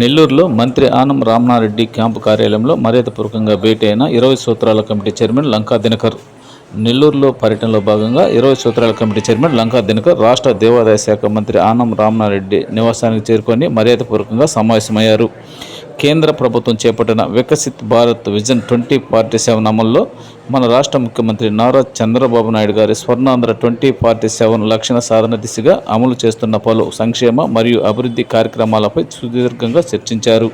నెల్లూరులో మంత్రి ఆనం రామనారెడ్డి క్యాంపు కార్యాలయంలో మర్యాదపూర్వకంగా భేటీ అయిన ఇరవై సూత్రాల కమిటీ చైర్మన్ లంకా దినకర్. నెల్లూరులో పర్యటనలో భాగంగా ఇరవై సూత్రాల కమిటీ చైర్మన్ లంకా దినకర్ రాష్ట్ర దేవాదాయ శాఖ మంత్రి ఆనం రామనారెడ్డి నివాసానికి చేరుకొని మర్యాదపూర్వకంగా సమావేశమయ్యారు. కేంద్ర ప్రభుత్వం చేపట్టిన Viksit Bharat vision twenty forty seven అమల్లో మన రాష్ట్ర ముఖ్యమంత్రి నారా చంద్రబాబు నాయుడు గారి స్వర్ణాంధ్ర ట్వంటీ ఫార్టీ సెవెన్ లక్షణ సాధన దిశగా అమలు చేస్తున్న పలు సంక్షేమ మరియు అభివృద్ధి కార్యక్రమాలపై సుదీర్ఘంగా చర్చించారు.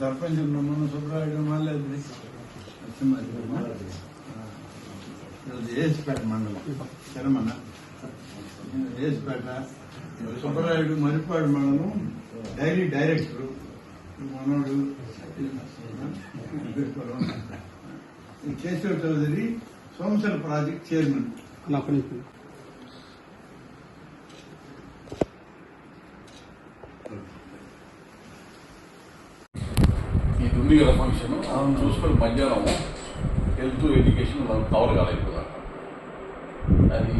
సర్పంచ్ సుబ్రాయుడు మాలేదు ఏసిపేట మండలం. శరమణ ఏసిపేట సుబ్బరాయుడు మరిపాడు మండలం. Dairy director. మనోడు. Keshava Chowdary Somasila project chairman. ఇది ఉంది కదా ఫంక్షన్. చూసుకొని మధ్యాహ్నం హెల్త్ ఎడ్యుకేషన్ మనం కవర్ కాలేదు కదా అది